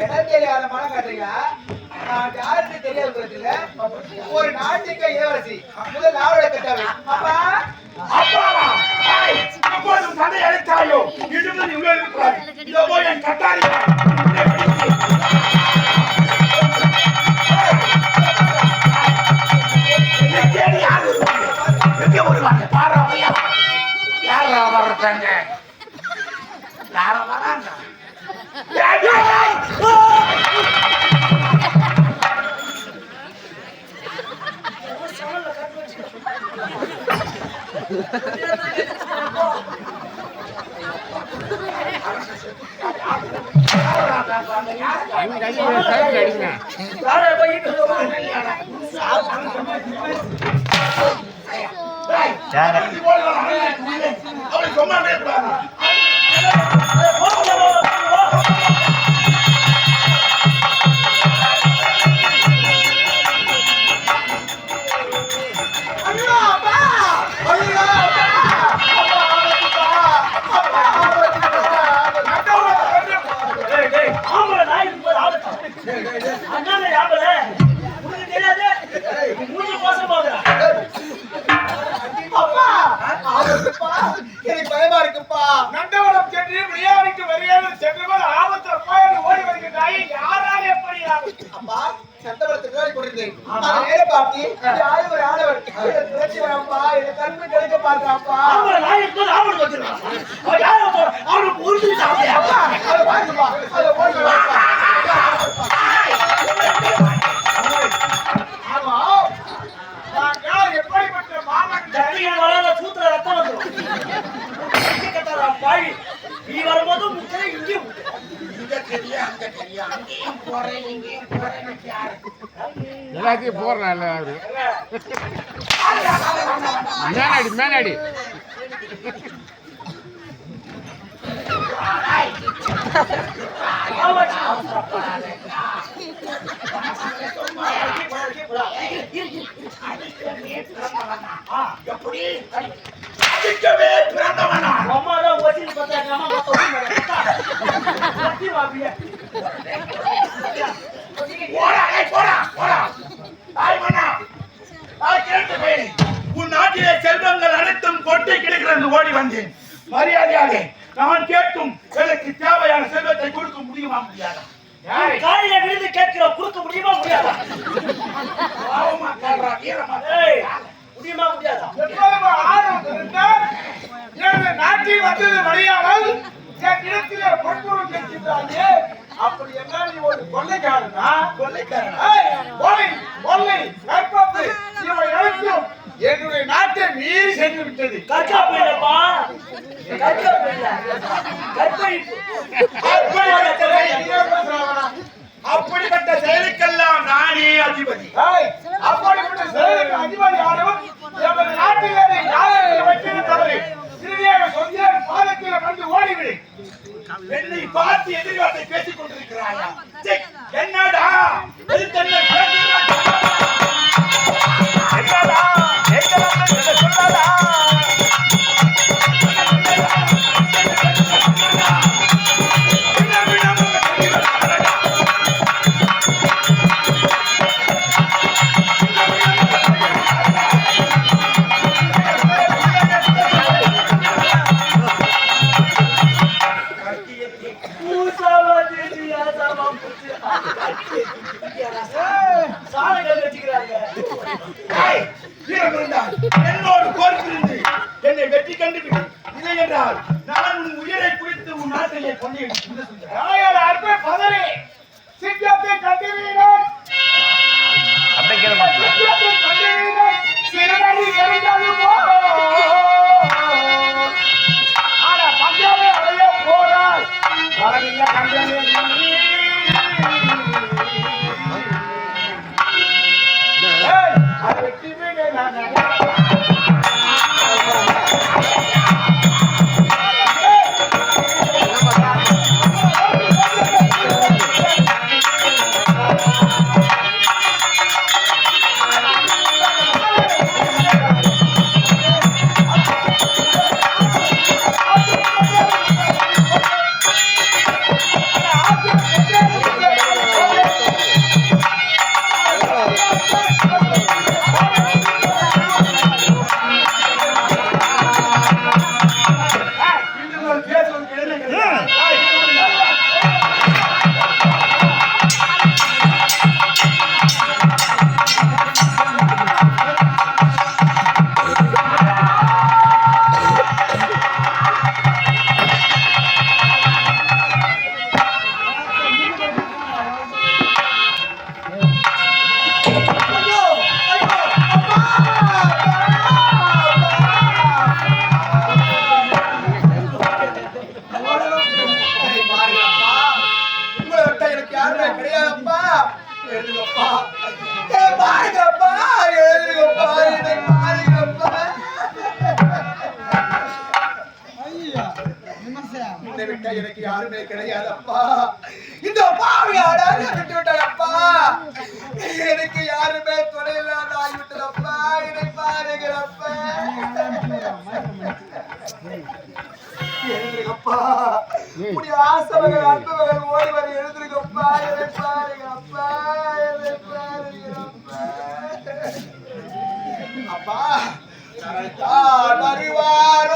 இடம் தெரியாத மனம் நான் யாருக்கு தெரியாது ஒரு நாட்டுக்கு ஏவரசி முதல் நாவல கட்டாவே அப்பா? அப்பா அப்போதும் தந்தை அழைத்தாயோ? சரி அப்பா சந்தபலத்துக்கு கொண்டிருந்தேன் நேர பார்த்து யாரு ஒரு ஆடவர் புரட்சி வராப்பா இந்த கருப்பு கிடைக்க பார்க்கறாப்பா அவங்க நான் எப்போது ஆவணம் வச்சிருக்கான்? அவன் யாரும் அவனுக்கு உறுதி சாப்பிடுப்பா அதை பாருங்கப்பா அதை போடுங்க எல்லாத்தையும் போடுறேன் எல்லாம் அவரு. மேனாடி மேனாடி எப்படி பிறந்தவனா அம்மா தான் காலில விழுந்து கேட்கிறோம் குறுக்க முடியுமா முடியாதா? முடியுமா முடியாதா? நாட்டில் வந்தது மலையாளம் இடத்திலே பொற்பொருள் கேட்கின்றாயே அப்படி என்ன நீ ஒரு கொள்ளைக்காரனா? கொள்ளைக்காரனா? யாருமே கிடையாதப்பா. இந்த பாவியாட விட்டு விட்டாயப்பா எனக்கு யாருமே துணை இல்லாத ஆகிவிட்டதப்பா என்னை பாருகிறப்பா. எழுதுங்கப்பா இப்படி ஆசைகள் அன்புகள் ஓடி வர எழுதுங்கப்பா என்னை பாருங்கப்பா. என்னை பாருங்கப்பா. அப்பா அறிவாய்